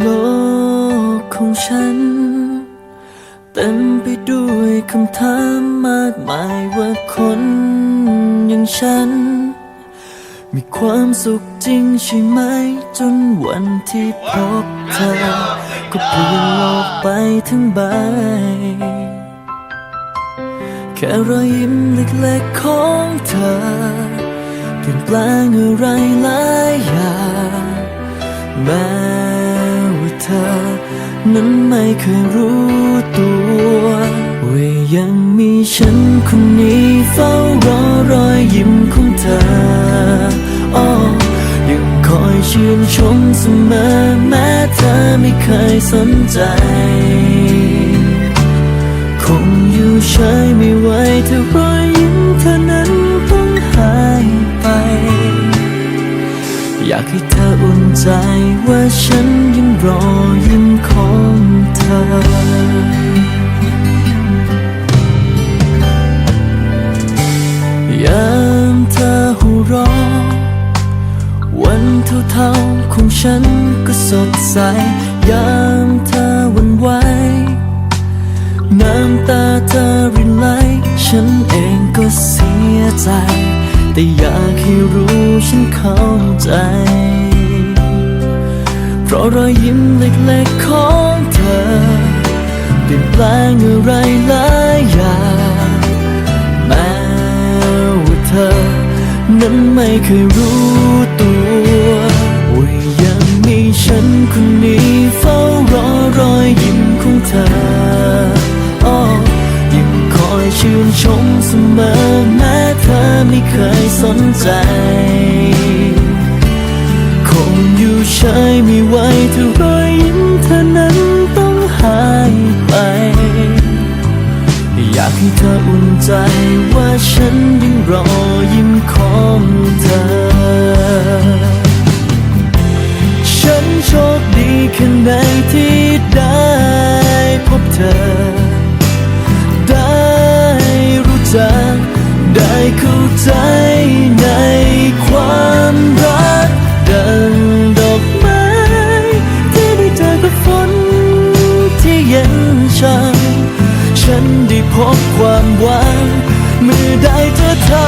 โลกของฉัน เต็มไปด้วยคำถามมากมายว่าคนอย่างฉัน มีความสุขจริงใช่ไหม จนวันที่พบเธอ ก็เปลี่ยนโลกไปทั้งใบ แค่รอยยิ้มเล็กๆของเธอเปลี่ยนแปลงอะไรหลายอย่างแม้ว่ นั้นไม่เคยรู้ตัวว่ายังมีฉันคนนี้เฝ้ารอรอยยิ้มของเธออ้อยังคอยชื่นชมเสมอแม้เธอไม่เคยสนใจ คงอยู่เฉยไม่ไหวถ้า อยากให้เธออุ่นใจว่าฉันยังรอยิ้มของเธอยามเธอหัวเราะวันเท่าๆของฉันก็สดใสยามเธอหวันไหวน้ำตาเธอ แต่อยากให้รู้ฉันเข้าใจ เพราะรอยยิ้มเล็กๆของเธอเปลี่ยนแปลงอะไรหลายอย่างแม้ว่าเธอ นั้นไม่เคยรู้ตัวว่ายังมีฉันคนนี้เฝ้ารอรอยยิ้มของเธออ้อยังคอยชื่นชมเสมอ ไม่เคยสนใจ คงอยู่เฉยไม่ไหวถ้ารอยยิ้มเธอนั้นต้องหายไป อยากให้เธออุ่นใจว่าฉันยังรอยิ้มของเธอ พบความหวังเมื่อได้เจอเธอ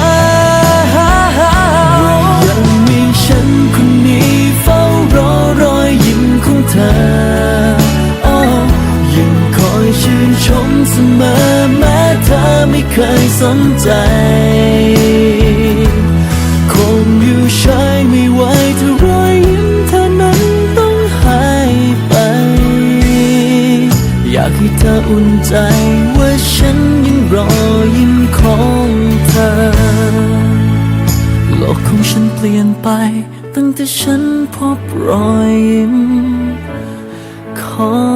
ยังมีฉันคนนี้เฝ้ารอรอยยิ้มของเธออ้อยังคอยชื่นชมเสมอแม้เธอไม่เคยสนใจากให้เธออุ่นใจว่าฉันยังรอยิ้มของเธอ โลกของฉันเปลี่ยนไป ตั้งแต่ฉันพบรอยยิ้มของ